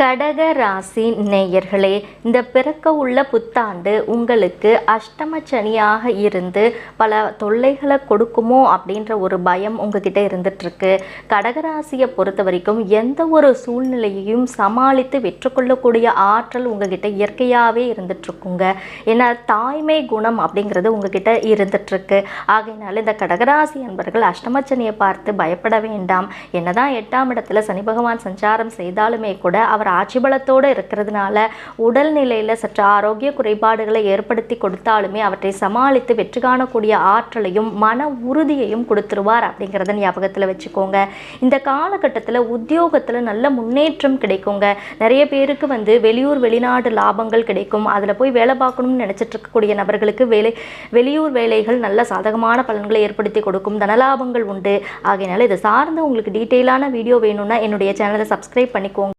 கடக ராசி நேயர்களே இந்த பிறக்க உள்ள புத்தாண்டு உங்களுக்கு அஷ்டம சனியாக இருந்து பல தொல்லைகளை கொடுக்குமோ அப்படின்ற ஒரு பயம் உங்ககிட்ட இருந்துட்டுருக்கு. கடகராசியை பொறுத்த வரைக்கும் எந்த ஒரு சூழ்நிலையையும் சமாளித்து வெற்றுக்கொள்ளக்கூடிய ஆற்றல் உங்ககிட்ட இயற்கையாகவே இருந்துட்டுருக்குங்க. ஏன்னா தாய்மை குணம் அப்படிங்கிறது உங்ககிட்ட இருந்துட்டுருக்கு. ஆகையினால இந்த கடகராசி என்பர்கள் அஷ்டமச்சனியை பார்த்து பயப்பட வேண்டாம். என்னதான் எட்டாம் இடத்துல சனி பகவான் சஞ்சாரம் செய்தாலுமே கூட அவர் அவர் ஆட்சி பலத்தோடு இருக்கிறதுனால உடல்நிலையில் சற்று ஆரோக்கிய குறைபாடுகளை ஏற்படுத்தி கொடுத்தாலுமே அவற்றை சமாளித்து வெற்றி காணக்கூடிய ஆற்றலையும் மன உறுதியையும் கொடுத்துருவார் அப்படிங்கிறத ஞாபகத்தில் வச்சுக்கோங்க. இந்த காலகட்டத்தில் உத்தியோகத்தில் நல்ல முன்னேற்றம் கிடைக்குங்க. நிறைய பேருக்கு வந்து வெளியூர் வெளிநாடு லாபங்கள் கிடைக்கும். அதில் போய் வேலை பார்க்கணும்னு நினச்சிட்டு இருக்கக்கூடிய நபர்களுக்கு வேலை வெளியூர் வேலைகள் நல்ல சாதகமான பலன்களை ஏற்படுத்தி கொடுக்கும் தனலாபங்கள் உண்டு. ஆகையினால இதை சார்ந்து உங்களுக்கு டீட்டெயிலான வீடியோ வேணும்னா என்னுடைய சேனலை சப்ஸ்கிரைப் பண்ணிக்கோங்க.